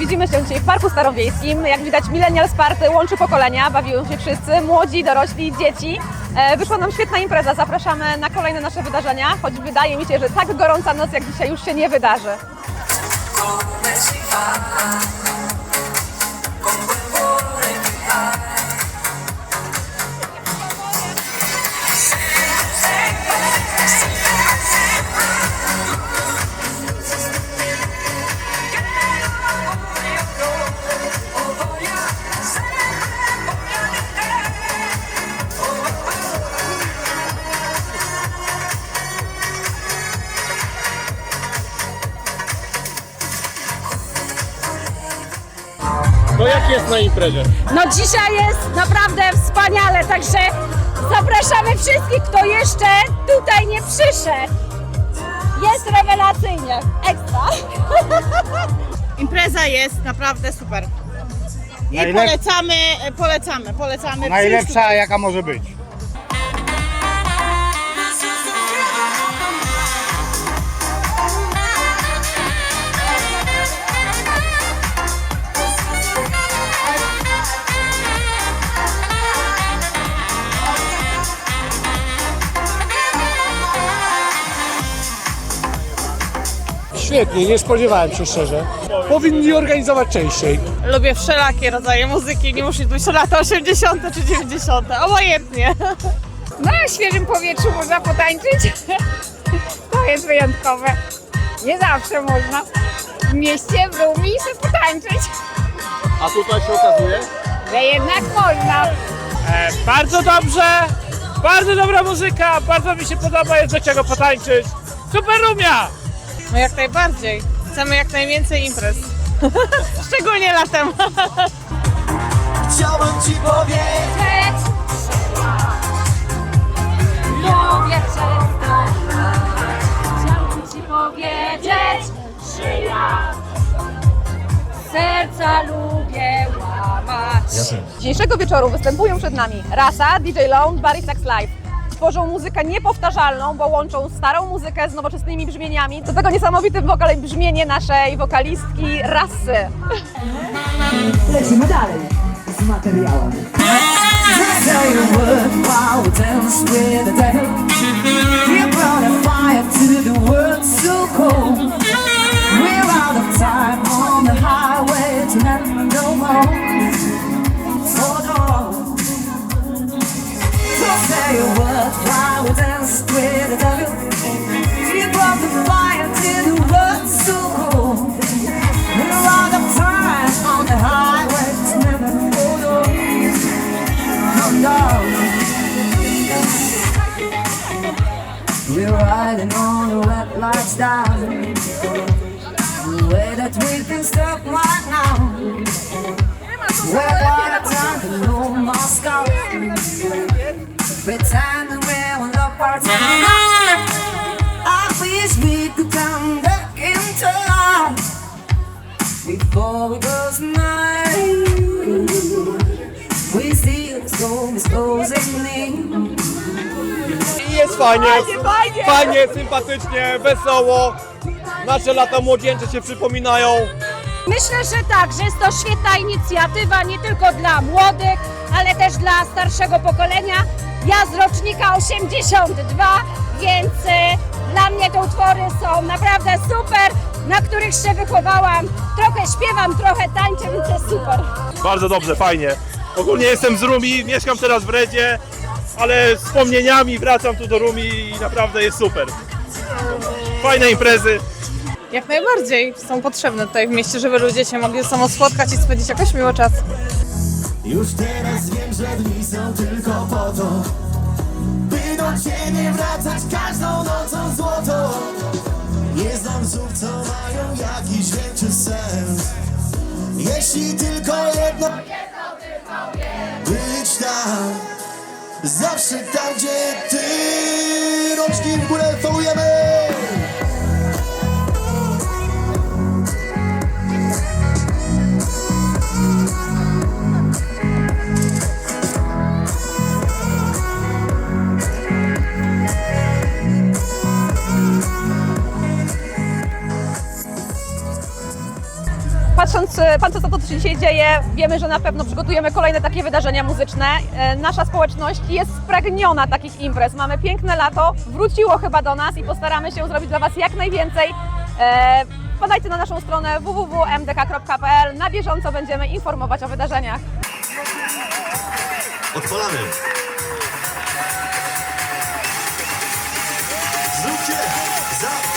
Widzimy się dzisiaj w Parku Starowiejskim. Jak widać Millennial Sparty łączy pokolenia, bawią się wszyscy, młodzi, dorośli, dzieci. E, Wyszła nam świetna impreza, zapraszamy na kolejne nasze wydarzenia, choć wydaje mi się, że tak gorąca noc jak dzisiaj już się nie wydarzy. To jak jest na imprezie? No dzisiaj jest naprawdę wspaniale, także zapraszamy wszystkich, kto jeszcze tutaj nie przyszedł. Jest rewelacyjnie, ekstra. Impreza jest naprawdę super. I Najlep- polecamy, polecamy, polecamy. Najlepsza jaka może być. Świetnie, nie spodziewałem się szczerze. Powinni organizować częściej. Lubię wszelakie rodzaje muzyki, nie musi być to lata 80. czy 90. Obojętnie. No, Na świeżym powietrzu można potańczyć. To jest wyjątkowe. Nie zawsze można. W mieście, w Rumi sobie potańczyć, A tutaj się okazuje? że jednak można. E, bardzo dobrze, bardzo dobra muzyka, bardzo mi się podoba, jest do czego potańczyć. Super rumia! No jak najbardziej. Chcemy jak najwięcej imprez. Szczególnie latem. Chciałbym ci powiedzieć Lubię przestać. Chciałbym ci powiedzieć, że ja serca lubię łamać. Dzisiejszego wieczoru występują przed nami Rasa, DJ Lone, Barry Sax Live. Tworzą muzykę niepowtarzalną, bo łączą starą muzykę z nowoczesnymi brzmieniami. Do tego niesamowity wokal i brzmienie naszej wokalistki Rasy. Lecimy dalej z materiałem Tell Oh We're riding on red lights down The way that we've been stuck right now. We're out of time know Moscow Pretending we're on the party. I wish we could come back in time Before it goes night I jest fajnie, fajnie, sympatycznie, wesoło. Nasze lata młodzieńcze się przypominają. Myślę, że tak, że jest to świetna inicjatywa nie tylko dla młodych, ale też dla starszego pokolenia. Ja z rocznika 82, więc e, dla mnie te utwory są naprawdę super, na których się wychowałam. Trochę śpiewam, trochę tańczę, więc jest super. Bardzo dobrze, fajnie. Ogólnie jestem z Rumi, mieszkam teraz w Redzie, ale z wspomnieniami wracam tu do Rumi i naprawdę jest super. Fajne imprezy. Jak najbardziej są potrzebne tutaj w mieście, żeby ludzie się mogli ze sobą spotkać i spędzić jakoś miło czas. Już teraz wiem, że dni są tylko po to By do ciebie wracać każdą nocą złotą Nie znam słów, co mają jakiś większy sens Jeśli tylko jedno Zawsze tam, gdzie ty Rączki w górę Patrząc, e, patrząc na to, co się dzisiaj dzieje, wiemy, że na pewno przygotujemy kolejne takie wydarzenia muzyczne. E, Nasza społeczność jest spragniona takich imprez. Mamy piękne lato, wróciło chyba do nas i postaramy się zrobić dla Was jak najwięcej. E, Wpadajcie na naszą stronę www.mdk.pl. Na bieżąco będziemy informować o wydarzeniach. Odpalamy. Zróbcie zarobisty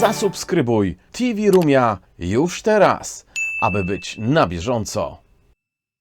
Zasubskrybuj TV Rumia już teraz, aby być na bieżąco.